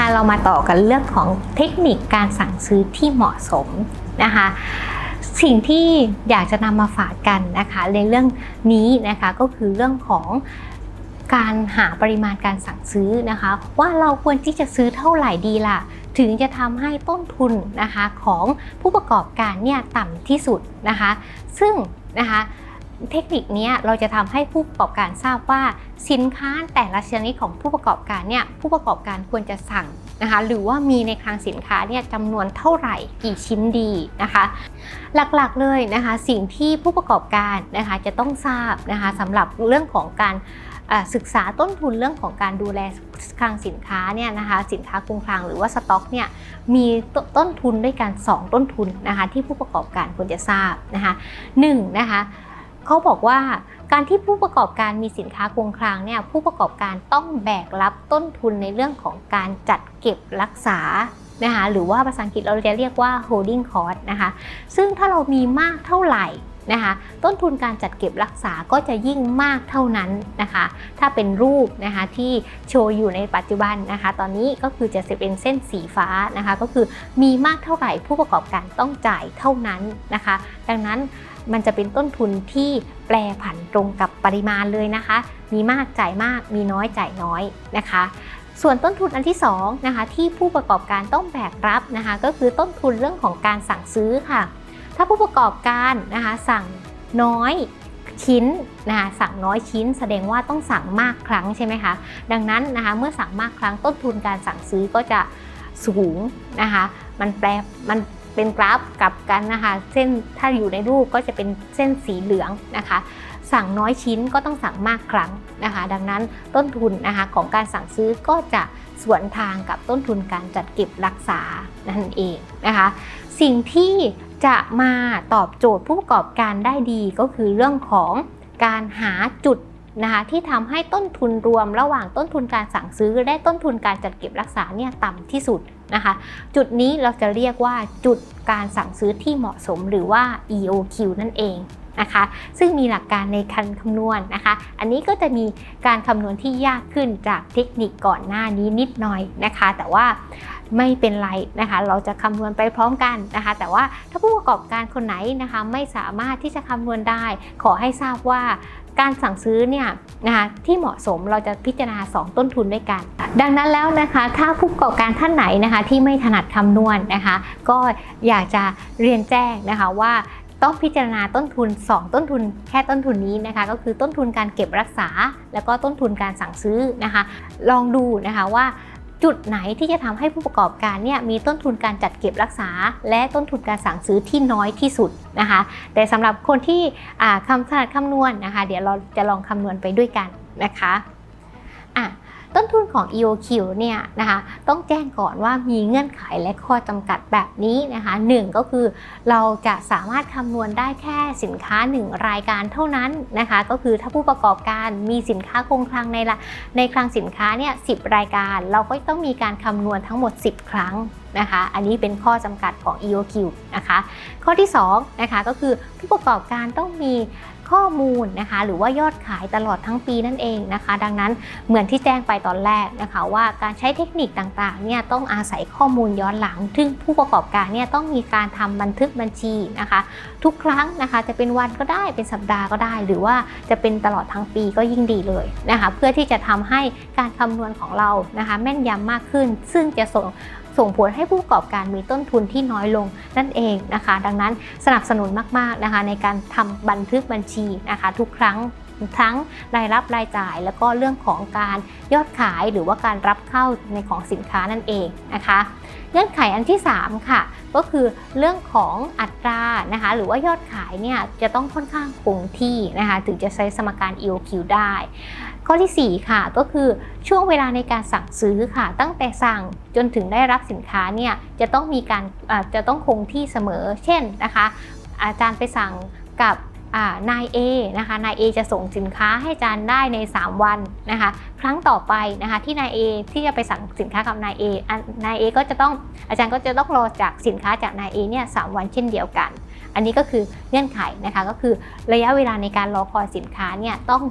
นะคะเรามาต่อกันเรื่องของเทคนิคการสั่งซื้อที่เหมาะสมนะคะสิ่งที่อยากจะนำมาฝากกันนะคะในเรื่องนี้นะคะก็คือเรื่องของการหาปริมาณการสั่งซื้อนะคะ ว่าเราควรที่จะซื้อเท่าไหร่ดีล่ะ ถึงจะทำให้ต้นทุนนะคะของผู้ประกอบการเนี่ยต่ำที่สุดนะคะ ซึ่งนะคะ เทคนิคนี้เราจะทำให้ผู้ประกอบการทราบว่าสินค้าแต่ละชนิดของผู้ประกอบการเนี่ยผู้ประกอบการควรจะสั่งนะคะหรือว่ามีในคลังสินค้าเนี่ยจำนวนเท่าไหร่กี่ชิ้นดีนะคะ หลักๆเลยนะคะสิ่งที่ผู้ประกอบการนะคะจะต้องทราบนะคะสำหรับเรื่องของการศึกษาต้นทุนเรื่องของการดูแลคลังสินค้าเนี่ยนะคะสินค้าคงคลังหรือว่าสต็อกเนี่ยมีตต้นทุนด้วยกัน 2 ต้นทุนนะคะที่ผู้ประกอบการควรจะทราบนะคะหนึ่งนะคะ เขาบอกว่าการที่ผู้ประกอบการมีสินค้าคงคลังเนี่ยผู้ประกอบการต้องแบกรับต้นทุนในเรื่องของการจัดเก็บรักษานะคะหรือว่าภาษาอังกฤษเราจะเรียกว่า holding cost นะคะซึ่งถ้าเรามีมากเท่าไหร่ นะคะ ต้นทุนการจัดเก็บรักษาก็จะยิ่งมากเท่านั้นนะคะ ถ้าเป็นรูปนะคะที่โชว์อยู่ในปัจจุบันนะคะ ตอนนี้ก็คือจะเป็นเส้นสีฟ้านะคะ ก็คือมีมากเท่าไหร่ผู้ประกอบการต้องจ่ายเท่านั้นนะคะ ดังนั้นมันจะเป็นต้นทุนที่แปรผันตรงกับปริมาณเลยนะคะ มีมากจ่ายมาก มีน้อยจ่ายน้อยนะคะส่วนต้นทุนอันที่2นะคะที่ผู้ประกอบการต้องแบกรับนะคะก็คือต้นทุนเรื่องของการสั่งซื้อค่ะ ถ้าผู้ประกอบการนะคะสั่งน้อยชิ้นนะคะสั่งน้อยชิ้น แสดงว่าต้องสั่งมากครั้งใช่ไหมคะดังนั้นนะคะเมื่อสั่งมากครั้งต้นทุนการสั่งซื้อก็จะสูงนะคะมันแปรมันเป็นกราฟกลับกันนะคะเส้นถ้าอยู่ในรูปก็จะเป็นเส้นสีเหลืองนะคะ สั่งน้อยชิ้นก็ต้องสั่งมากครั้งนะคะ ดังนั้นต้นทุนนะคะของการสั่งซื้อก็จะสวนทางกับต้นทุนการจัดเก็บรักษานั่นเองนะคะ สิ่งที่ จะมาตอบโจทย์ผู้ประกอบการได้ดีก็คือเรื่องของการหาจุดนะคะที่ทำให้ต้นทุนรวมระหว่างต้นทุนการสั่งซื้อ และต้นทุนการจัดเก็บรักษาเนี่ยต่ำที่สุดนะคะ จุดนี้เราจะเรียกว่าจุดการสั่งซื้อที่เหมาะสมหรือว่า EOQ นั่นเองนะคะ ซึ่งมีหลักการในการคำนวณนะคะ อันนี้ก็จะมีการคำนวณที่ยากขึ้นจากเทคนิคก่อนหน้านี้นิดหน่อยนะคะ แต่ว่า ไม่เป็นไรนะคะ เราจะคำนวณไปพร้อมกันนะคะ แต่ว่าถ้าผู้ประกอบการคนไหนนะคะไม่สามารถที่จะคำนวณได้ ขอให้ทราบว่าการสั่งซื้อเนี่ยนะคะที่เหมาะสมเราจะพิจารณา 2 ต้นทุนด้วยกัน ดังนั้นแล้วนะคะถ้าผู้ประกอบการท่านไหนนะคะที่ไม่ถนัดคำนวณนะคะ ก็อยากจะเรียนแจ้งนะคะว่าต้องพิจารณาต้นทุน 2 ต้นทุนแค่ต้นทุนนี้นะคะ ก็คือต้นทุนการเก็บรักษา แล้วก็ต้นทุนการสั่งซื้อนะคะ ลองดูนะคะว่า จุดไหนที่จะทำให้ผู้ประกอบการเนี่ยมีต้นทุนการจัดเก็บรักษา และต้นทุนการสั่งซื้อที่น้อยที่สุดนะคะ แต่สำหรับคนที่คำถนัดคำนวณนะคะ เดี๋ยวเราจะลองคำนวณไปด้วยกันนะคะอะ ต้นทุนของ EOQ เนี่ยนะคะต้องแจ้งก่อนว่ามีเงื่อนไขและข้อจำกัดแบบนี้นะคะหนึ่งก็คือเราจะสามารถคำนวณได้แค่สินค้า 1 รายการเท่านั้นนะคะก็คือถ้าผู้ประกอบการมีสินค้าคงคลังในละในคลังสินค้าเนี่ยสิรายการ เราก็ต้องมีการคำนวณทั้งหมด 10 ครั้งนะคะอันนี้เป็นข้อจำกัดของ EOQ นะคะข้อที่2นะคะก็คือผู้ประกอบการต้องมี ข้อมูลนะคะ หรือว่ายอดขายตลอดทั้งปีนั่นเองนะคะ ดังนั้นเหมือนที่แจ้งไปตอนแรกนะคะ ว่าการใช้เทคนิคต่างๆเนี่ยต้องอาศัยข้อมูลย้อนหลังซึ่งผู้ประกอบการเนี่ยต้องมีการทำบันทึกบัญชีนะคะ ทุกครั้งนะคะจะเป็นวันก็ได้เป็นสัปดาห์ก็ได้ หรือว่าจะเป็นตลอดทั้งปีก็ยิ่งดีเลยนะคะ เพื่อที่จะทำให้การคำนวณของเรานะคะ แม่นยำมากขึ้น ซึ่งจะส่ง ส่งผลให้ผู้ประกอบการมีต้นทุนที่น้อยลงนั่นเองนะคะ ดังนั้นสนับสนุนมากๆนะคะในการทำบันทึกบัญชีนะคะทุกครั้ง ทั้งรายรับรายจ่าย แล้วก็เรื่องของการยอดขายหรือว่าการรับเข้าในของสินค้านั่นเองนะคะเงื่อนไขอันที่ 3 ค่ะ ก็คือเรื่องของอัตรานะคะหรือว่ายอดขายเนี่ยจะต้องค่อนข้างคงที่นะคะถึงจะใช้สมการ EOQ ได้ ข้อที่ 4 ค่ะก็คือช่วงเวลาในการสั่งซื้อค่ะ ตั้งแต่สั่งจนถึงได้รับสินค้าเนี่ยจะต้องมีการจะต้องคงที่เสมอ เช่นนะคะ อาจารย์ไปสั่งกับ นาย A นะคะนาย A จะส่งสินค้าให้อาจารย์ได้ใน 3 วันนะคะครั้งต่อไปนะคะที่นาย A ที่จะไปสั่งสินค้ากับนาย A นาย A ก็จะต้องอาจารย์ก็จะต้องรอจากสินค้าจากนาย A เนี่ยสวันเช่นเดียวกัน อันนี้ก็คือเงื่อนไขนะคะก็คือระยะเวลาในการรอคอยสินค้าเนี่ยต้อง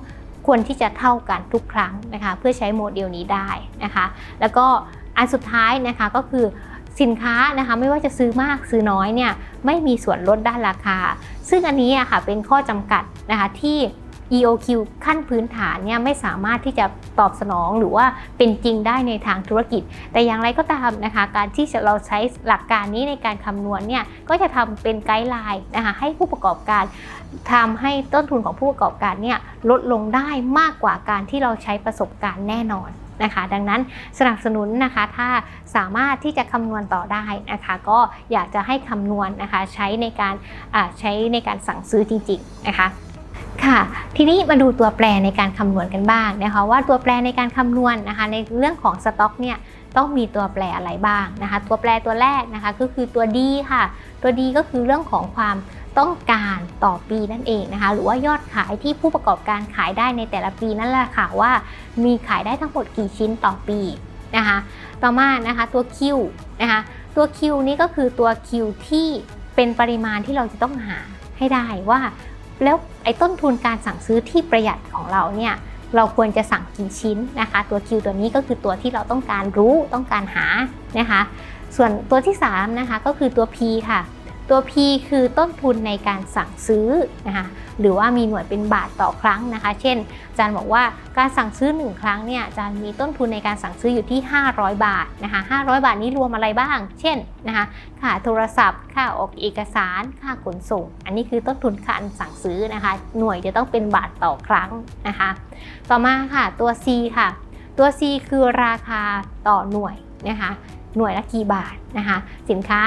ควรที่จะเท่ากันทุกครั้งนะคะเพื่อใช้โมเดลนี้ได้นะคะแล้วก็อันสุดท้ายนะคะก็คือ สินค้านะคะไม่ว่าจะซื้อมากซื้อน้อยเนี่ยไม่มีส่วนลดด้านราคา ซึ่งอันนี้อะค่ะเป็นข้อจำกัดนะคะที่ EOQ ขั้นพื้นฐานเนี่ยไม่สามารถที่จะตอบสนองหรือว่าเป็นจริงได้ในทางธุรกิจ แต่อย่างไรก็ตามนะคะ การที่เราใช้หลักการนี้ในการคำนวณเนี่ยก็จะทำเป็นไกด์ไลน์นะคะให้ผู้ประกอบการทำให้ต้นทุนของผู้ประกอบการเนี่ยลดลงได้มากกว่าการที่เราใช้ประสบการณ์แน่นอน นะคะ ดังนั้นสนับสนุนนะคะถ้าสามารถที่จะคำนวณต่อได้นะคะก็อยากจะให้คำนวณนะคะใช้ในการใช้ในการสั่งซื้อจริงๆนะคะค่ะทีนี้มาดูตัวแปรในการคำนวณกันบ้างนะคะว่าตัวแปรในการคำนวณนะคะในเรื่องของสต็อกเนี่ยต้องมีตัวแปรอะไรบ้างนะคะตัวแปรตัวแรกนะคะก็คือตัว D ค่ะ ตัว D ก็คือเรื่องของความ ต้องการต่อปีนั่นเองนะคะ หรือว่ายอดขายที่ผู้ประกอบการขายได้ในแต่ละปีนั่นแหละค่ะว่ามีขายได้ทั้งหมดกี่ชิ้นต่อปีนะคะ ต่อมานะคะตัว Q นะคะตัว Q นี้ก็คือตัว Q ที่เป็นปริมาณที่เราจะต้องหาให้ได้ว่า แล้วไอ้ต้นทุนการสั่งซื้อที่ประหยัดของเราเนี่ยเราควรจะสั่งกี่ชิ้นนะคะ ตัว Q ตัวนี้ก็คือตัวที่เราต้องการรู้ต้องการหานะคะ ส่วนตัวที่3นะคะก็คือตัว P ค่ะ ตัว P คือต้นทุนในการสั่งซื้อนะคะหรือว่ามีหน่วยเป็นบาทต่อครั้งนะคะ เช่น อาจารย์บอกว่าการสั่งซื้อ 1 ครั้งเนี่ยอาจารย์มีต้นทุนในการสั่งซื้ออยู่ที่ 500 บาทนะคะ500 บาทนี้รวมอะไรบ้าง เช่นนะคะค่าโทรศัพท์ ค่าออกเอกสาร ค่าขนส่ง อันนี้คือต้นทุนการสั่งซื้อนะคะ หน่วยจะต้องเป็นบาทต่อครั้งนะคะ ต่อมาค่ะตัว C ค่ะ ตัว C คือราคาต่อหน่วยนะคะหน่วยละกี่บาทนะคะ สินค้า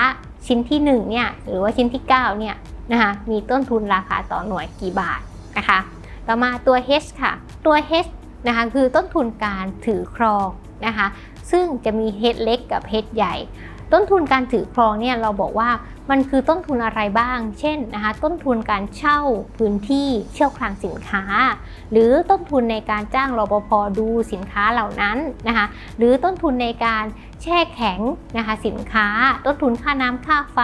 ชิ้นที่1เนี่ยหรือว่าชิ้นที่9เนี่ยนะคะมีต้นทุนราคาต่อหน่วยกี่บาทนะคะต่อมาตัว H ค่ะ ตัว H นะคะคือต้นทุนการถือครองนะคะซึ่งจะมี H เล็กกับ H ใหญ่ ต้นทุนการถือครองเนี่ยเราบอกว่ามันคือต้นทุนอะไรบ้าง เช่นนะคะต้นทุนการเช่าพื้นที่เช่าคลังสินค้า หรือต้นทุนในการจ้างรปภดูสินค้าเหล่านั้นนะคะหรือต้นทุนในการแช่แข็งนะคะสินค้า ต้นทุนค่าน้ำค่าไฟ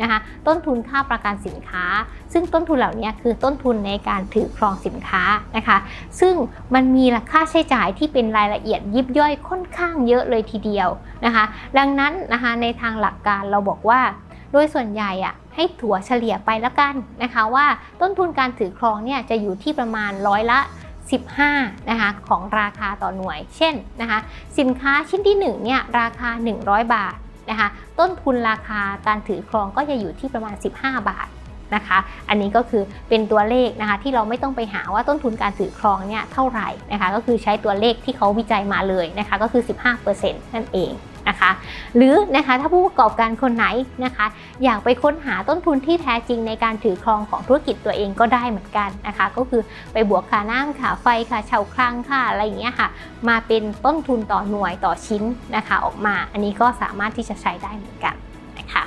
นะคะต้นทุนค่าประกันสินค้า ซึ่งต้นทุนเหล่านี้คือต้นทุนในการถือครองสินค้านะคะ ซึ่งมันมีราค่าใช้จ่ายที่เป็นรายละเอียดยิบย่อยค่อนข้างเยอะเลยทีเดียวนะคะ ดังนั้นนะคะในทางหลักการเราบอกว่า โดยส่วนใหญ่อะให้ถั่วเฉลี่ยไปแล้วกันนะคะว่าต้นทุนการถือครองเนี่ยจะอยู่ที่ประมาณร้อยละ 15นะคะของราคาต่อหน่วย เช่นนะคะสินค้าชิ้นที่1เนี่ยราคา 100 บาทนะคะต้นทุนราคาการถือครองก็จะอยู่ที่ประมาณ 15 บาทนะคะ อันนี้ก็คือเป็นตัวเลขนะคะที่เราไม่ต้องไปหาว่าต้นทุนการถือครองเนี่ยเท่าไหร่นะคะก็คือใช้ตัวเลขที่เขาวิจัยมาเลยนะคะก็คือ 15%นั่นเอง นะคะ หรือนะคะถ้าผู้ประกอบการคนไหนนะคะ อยากไปค้นหาต้นทุนที่แท้จริงในการถือครองของธุรกิจตัวเองก็ได้เหมือนกันนะคะ ก็คือไปบวกค่าน้ำค่าไฟค่าเช่าคลังค่าอะไรอย่างเงี้ยค่ะ มาเป็นต้นทุนต่อหน่วยต่อชิ้นนะคะ ออกมา อันนี้ก็สามารถที่จะใช้ได้เหมือนกันนะคะ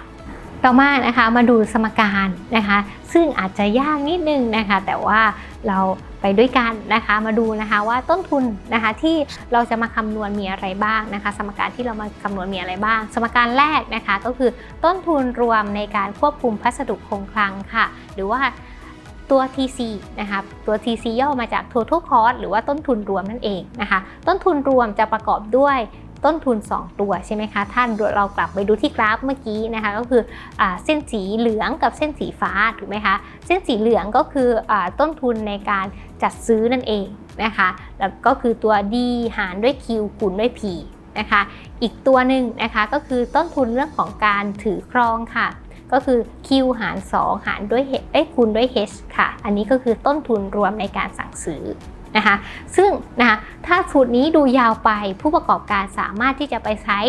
ต่อมานะคะมาดูสมการนะคะ ซึ่งอาจจะยากนิดนึงนะคะ แต่ว่าเรา ด้วยกันนะคะ มาดูนะคะว่าต้นทุนนะคะที่เราจะมาคำนวณมีอะไรบ้างนะคะ สมการที่เรามาคำนวณมีอะไรบ้าง สมการแรกนะคะก็คือต้นทุนรวมในการควบคุมพัสดุคงคลังค่ะ หรือว่าตัว TC นะคะตัว TC ย่อมาจาก total cost หรือว่าต้นทุนรวมนั่นเองนะคะ ต้นทุนรวมจะประกอบด้วย ต้นทุน 2 ตัวใช่ไหมคะท่านเรากลับไปดูที่กราฟเมื่อกี้นะคะก็คืออเส้นสีเหลืองกับเส้นสีฟ้าถูกไหมคะเส้นสีเหลืองก็คืออต้นทุนในการจัดซื้อนั่นเองนะคะแล้วก็คือตัว D หารด้วย Q คูณด้วย P นะคะอีกตัวหนึ่งนะคะก็คือต้นทุนเรื่องของการถือครองค่ะ ก็คือ Q หาร 2 หารด้วย H เอ้คูณด้วย H ค่ะ อันนี้ก็คือต้นทุนรวมในการสั่งซื้อ นะคะ ซึ่งนะคะถ้าสูตรนี้ดูยาวไปผู้ประกอบการสามารถที่จะไปใช้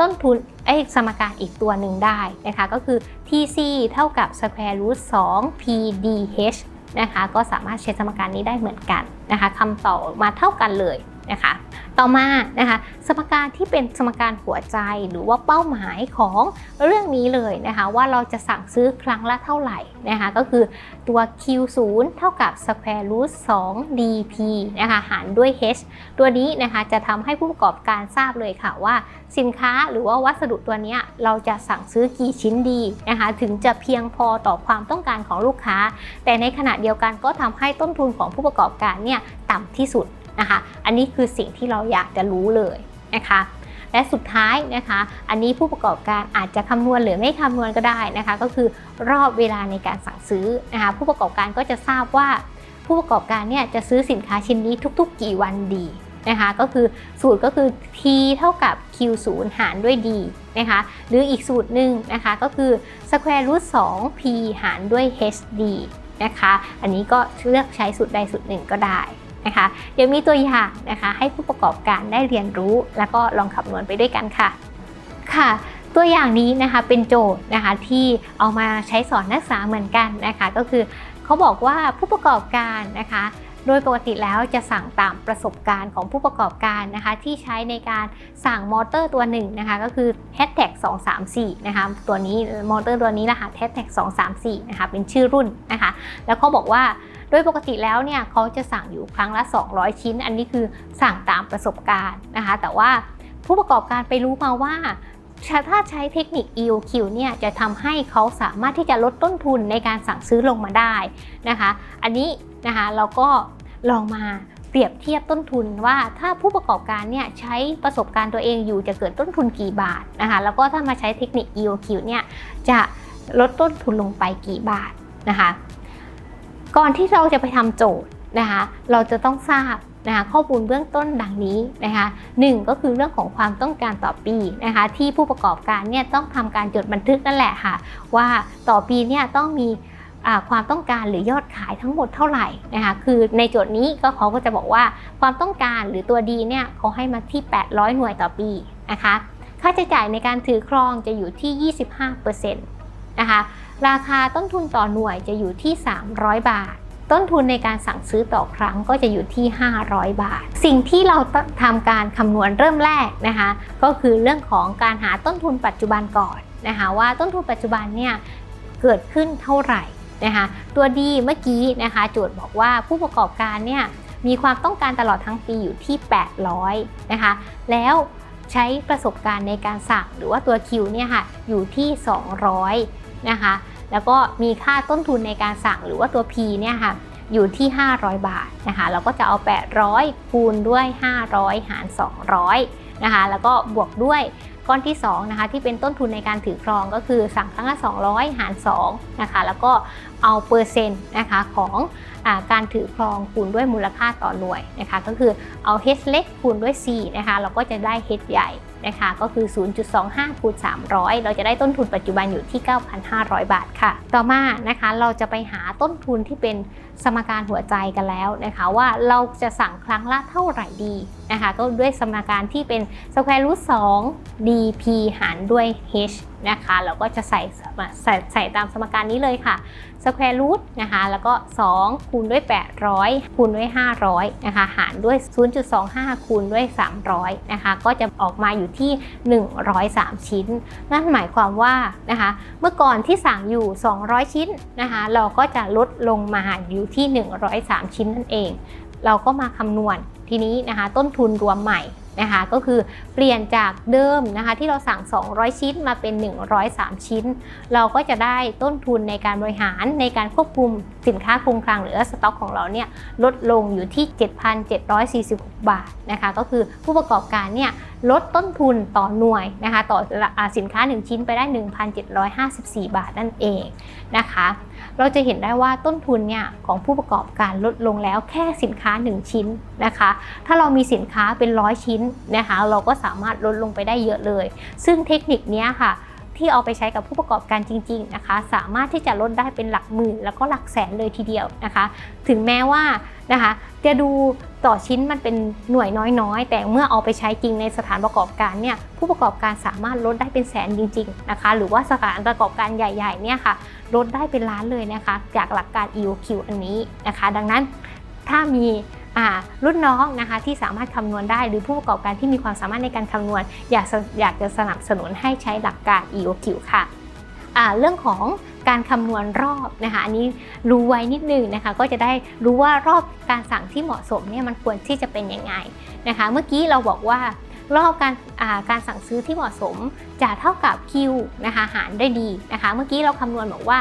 ต้นทุนไอ้สมการอีกตัวหนึ่งได้นะคะ ก็คือ TC เท่ากับ square root 2 PDH นะคะ ก็สามารถใช้สมการนี้ได้เหมือนกันนะคะคำตอบอมาเท่ากันเลย นะคะ ต่อมานะคะสมการที่เป็นสมการหัวใจหรือว่าเป้าหมายของเรื่องนี้เลยนะคะ ว่าเราจะสั่งซื้อครั้งละเท่าไหร่นะคะก็คือตัว Q0 เท่ากับ square root 2 dp นะคะหารด้วย h ตัวนี้นะคะจะทำให้ผู้ประกอบการทราบเลยค่ะว่า สินค้าหรือว่าวัสดุตัวนี้เราจะสั่งซื้อกี่ชิ้นดีนะคะถึงจะเพียงพอต่อความต้องการของลูกค้า แต่ในขณะเดียวกันก็ทำให้ต้นทุนของผู้ประกอบการเนี่ยต่ำที่สุด นะคะ อันนี้คือสิ่งที่เราอยากจะรู้เลยนะคะและสุดท้ายนะคะ อันนี้ผู้ประกอบการอาจจะคำนวณหรือไม่คำนวณก็ได้นะคะ ก็คือรอบเวลาในการสั่งซื้อนะคะ ผู้ประกอบการก็จะทราบว่าผู้ประกอบการเนี่ยจะซื้อสินค้าชิ้นนี้ทุกๆ กี่วันดีนะคะ ก็คือสูตรก็คือ t เท่ากับ q 0หารด้วย d นะคะ หรืออีกสูตรหนึ่งนะคะก็คือ square root 2 p หารด้วย hd นะคะ อันนี้ก็เลือกใช้สูตรใดสูตรหนึ่งก็ได้ นะคะ เดี๋ยวมีตัวอย่างนะคะให้ผู้ประกอบการได้เรียนรู้ แล้วก็ลองคำนวณไปด้วยกันค่ะ ค่ะตัวอย่างนี้นะคะเป็นโจทย์นะคะที่เอามาใช้สอนนักศึกษาเหมือนกันนะคะก็คือเขาบอกว่าผู้ประกอบการนะคะโดยปกติแล้วจะสั่งตามประสบการณ์ของผู้ประกอบการนะคะที่ใช้ในการสั่งมอเตอร์ตัวหนึ่งนะคะก็คือ hashtag 234นะคะตัวนี้มอเตอร์ตัวนี้รหัส hashtag 234นะคะเป็นชื่อรุ่นนะคะแล้วเขาบอกว่า โดยปกติแล้วเนี่ยเขาจะสั่งอยู่ครั้งละ 200 ชิ้น อันนี้คือสั่งตามประสบการณ์นะคะ แต่ว่าผู้ประกอบการไปรู้มาว่าถ้าใช้เทคนิค EOQ เนี่ยจะทำให้เขาสามารถที่จะลดต้นทุนในการสั่งซื้อลงมาได้นะคะ อันนี้นะคะเราก็ลองมาเปรียบเทียบต้นทุนว่าถ้าผู้ประกอบการเนี่ยใช้ประสบการณ์ตัวเองอยู่จะเกิดต้นทุนกี่บาทนะคะแล้วก็ถ้ามาใช้เทคนิค EOQ เนี่ยจะลดต้นทุนลงไปกี่บาทนะคะ ก่อนที่เราจะไปทำโจทย์นะคะ เราจะต้องทราบนะคะข้อมูลเบื้องต้นดังนี้นะคะหนึ่งก็คือเรื่องของความต้องการต่อปีนะคะ ที่ผู้ประกอบการเนี่ยต้องทำการจดบันทึกนั่นแหละค่ะ ว่าต่อปีเนี่ยต้องมีความต้องการหรือยอดขายทั้งหมดเท่าไหร่นะคะคือในโจทย์นี้ก็เขาก็จะบอกว่าความต้องการหรือตัวดีเนี่ยเขาให้มาที่ 800 หน่วยต่อปีนะคะ ค่าใช้จ่ายในการถือครองจะอยู่ที่ 25%นะคะ ราคาต้นทุนต่อหน่วยจะอยู่ที่ 300 บาท ต้นทุนในการสั่งซื้อต่อครั้งก็จะอยู่ที่ 500 บาท สิ่งที่เราทำการคำนวณเริ่มแรกนะคะ ก็คือเรื่องของการหาต้นทุนปัจจุบันก่อนนะคะว่าต้นทุนปัจจุบันเนี่ยเกิดขึ้นเท่าไหร่นะคะตัวดีเมื่อกี้นะคะโจทย์บอกว่าผู้ประกอบการเนี่ยมีความต้องการตลอดทั้งปีอยู่ที่ 800นะคะแล้วใช้ประสบการณ์ในการสั่งหรือว่าตัวคิวเนี่ยค่ะอยู่ที่ 200 นะคะ แล้วก็มีค่าต้นทุนในการสั่งหรือว่าตัว P เนี่ยค่ะอยู่ที่ 500 บาทนะคะ เราก็จะเอา 800 คูณด้วย 500 หาร 200 นะคะ แล้วก็บวกด้วยก้อนที่2นะคะที่เป็นต้นทุนในการถือครองก็คือสั่งครั้งละ200 หาร2นะคะแล้วก็เอาเปอร์เซ็นต์นะคะของอการถือครองคูณด้วยมูลค่าต่อหน่วยนะคะก็คือเอา H เล็กคูณด้วย4นะคะเราก็จะได้ H ใหญ่ นะคะ ก็คือ 0.25คูณ300 เราจะได้ต้นทุนปัจจุบันอยู่ที่ 9,500 บาทค่ะ ต่อมานะคะเราจะไปหาต้นทุนที่เป็นสมการหัวใจกันแล้วนะคะ ว่าเราจะสั่งครั้งละเท่าไหร่ดีนะคะ ก็ด้วยสมการที่เป็น square root 2 dp หารด้วย h นะคะ เราก็จะใส่ใส่ใส่ตามสมการนี้เลยค่ะ square root นะคะ แล้วก็ 2 คูณด้วย 800 คูณด้วย 500 นะคะ หารด้วย 0.25 คูณด้วย 300 นะคะ ก็จะออกมาอยู่ที่ 103 ชิ้น นั่นหมายความว่านะคะ เมื่อก่อนที่สั่งอยู่ 200 ชิ้นนะคะ เราก็จะลดลงมาอยู่ที่ 103 ชิ้นนั่นเอง เราก็มาคำนวณทีนี้นะคะ ต้นทุนรวมใหม่ นะคะก็คือเปลี่ยนจากเดิมนะคะที่เราสั่ง 200 ชิ้นมาเป็น 103 ชิ้น เราก็จะได้ต้นทุนในการบริหารในการควบคุม สินค้าคงคลังหรือสต็อกของเราเนี่ยลดลงอยู่ที่ 7,746 บาทนะคะก็คือผู้ประกอบการเนี่ยลดต้นทุนต่อหน่วยนะคะต่อสินค้า 1 ชิ้นไปได้ 1,754 บาทนั่นเองนะคะเราจะเห็นได้ว่าต้นทุนเนี่ยของผู้ประกอบการลดลงแล้วแค่สินค้า 1 ชิ้นนะคะ ถ้าเรามีสินค้าเป็นร้อยชิ้นนะคะเราก็สามารถลดลงไปได้เยอะเลย ซึ่งเทคนิคนี้ค่ะ ที่เอาไปใช้กับผู้ประกอบการจริง ๆนะคะ สามารถที่จะลดได้เป็นหลักหมื่น แล้วก็หลักแสนเลยทีเดียวนะคะ ถึงแม้ว่านะคะจะดูต่อชิ้นมันเป็นหน่วยน้อยๆ แต่เมื่อเอาไปใช้จริงในสถานประกอบการเนี่ยผู้ประกอบการสามารถลดได้เป็นแสนจริงๆนะคะ หรือว่าสถานประกอบการใหญ่ๆเนี่ยค่ะลดได้เป็นล้านเลยนะคะ จากหลักการ EOQ อันนี้นะคะ ดังนั้นถ้ามี รุ่นน้องนะคะที่สามารถคำนวณได้ หรือผู้ประกอบการที่มีความสามารถในการคำนวณ อยากอยากจะสนับสนุนให้ใช้หลักการ EOQ ค่ะอ่าเรื่องของการคำนวณรอบนะคะอันนี้รู้ไว้นิดนึงนะคะก็จะได้รู้ว่ารอบการสั่งที่เหมาะสมเนี่ยมันควรที่จะเป็นยังไงนะคะเมื่อกี้เราบอกว่ารอบการการสั่งซื้อที่เหมาะสมจะเท่ากับ Q นะคะหารได้ดีนะคะเมื่อกี้เราคำนวณบอกว่า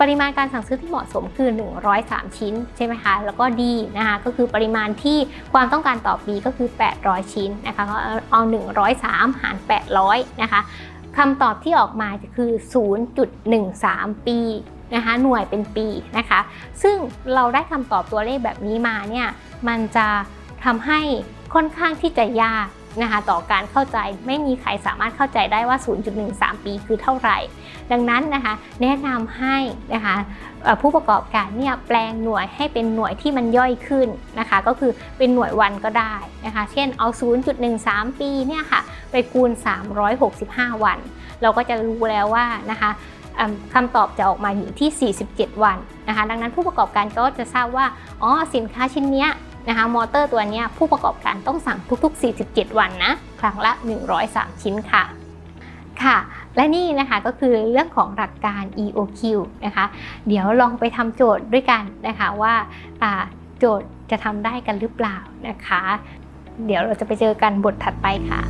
ปริมาณการสั่งซื้อที่เหมาะสมคือ 103 ชิ้นใช่ไหมคะ แล้วก็ดีนะคะก็คือปริมาณที่ความต้องการต่อปีก็คือ 800 ชิ้นนะคะก็เอา 103 หาร 800 นะคะคำตอบที่ออกมาจะคือ 0.13 ปีนะคะหน่วยเป็นปีนะคะ ซึ่งเราได้คำตอบตัวเลขแบบนี้มาเนี่ยมันจะทำให้ค่อนข้างที่จะยาก นะคะต่อการเข้าใจไม่มีใครสามารถเข้าใจได้ว่า 0.13 ปีคือเท่าไหร่ ดังนั้นนะคะแนะนำให้นะคะผู้ประกอบการเนี่ยแปลงหน่วยให้เป็นหน่วยที่มันย่อยขึ้นนะคะก็คือเป็นหน่วยวันก็ได้นะคะเช่นเอา 0.13 ปีเนี่ยค่ะไปคูณ 365 วัน เราก็จะรู้แล้วว่านะคะคำตอบจะออกมาอยู่ที่ 47 วันนะคะดังนั้นผู้ประกอบการก็จะทราบว่าอ๋อสินค้าชิ้นเนี้ย นะคะมอเตอร์ตัวนี้ผู้ประกอบการต้องสั่งทุก ๆ 47 วันนะครั้งละ 103 ชิ้นค่ะค่ะ และนี่นะคะก็คือเรื่องของหลักการ EOQ นะคะ เดี๋ยวลองไปทำโจทย์ด้วยกันนะคะว่าโจทย์จะทำได้กันหรือเปล่านะคะ เดี๋ยวเราจะไปเจอกันบทถัดไปค่ะ